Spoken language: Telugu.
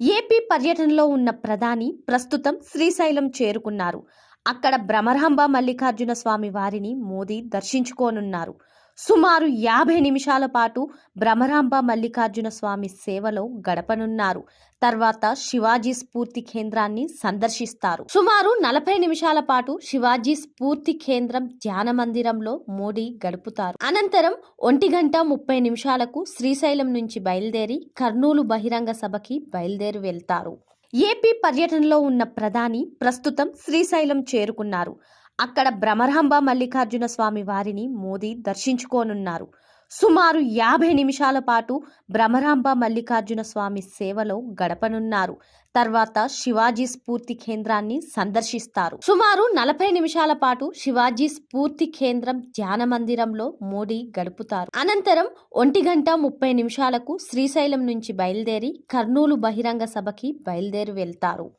ఏపీ పర్యటనలో ఉన్న ప్రధాని ప్రస్తుతం శ్రీశైలం చేరుకున్నారు. అక్కడ భ్రమరాంబ మల్లికార్జున స్వామి వారిని మోదీ దర్శించుకోనున్నారు. సుమారు యాభై నిమిషాల పాటు భ్రమరాంబ మల్లికార్జున స్వామి సేవలో గడపనున్నారు. తర్వాత శివాజీ స్ఫూర్తి కేంద్రాన్ని సందర్శిస్తారు. సుమారు నలభై నిమిషాల పాటు శివాజీ స్ఫూర్తి కేంద్రం ధ్యాన మందిరంలో మోడీ గడుపుతారు. అనంతరం ఒంటి గంట ముప్పై నిమిషాలకు శ్రీశైలం నుంచి బయలుదేరి కర్నూలు బహిరంగ సభకి బయలుదేరి వెళ్తారు. ఏపీ పర్యటనలో ఉన్న ప్రధాని ప్రస్తుతం శ్రీశైలం చేరుకున్నారు. అక్కడ భ్రమరాంబ మల్లికార్జున స్వామి వారిని మోదీ దర్శించుకోనున్నారు. సుమారు యాభై నిమిషాల పాటు భ్రమరాంబ మల్లికార్జున స్వామి సేవలో గడపనున్నారు. తర్వాత శివాజీ స్ఫూర్తి కేంద్రాన్ని సందర్శిస్తారు. సుమారు నలభై నిమిషాల పాటు శివాజీ స్ఫూర్తి కేంద్రం ధ్యాన మందిరంలో మోడీ గడుపుతారు. అనంతరం ఒంటి గంట ముప్పై నిమిషాలకు శ్రీశైలం నుంచి బయలుదేరి కర్నూలు బహిరంగ సభకి బయలుదేరి వెళ్తారు.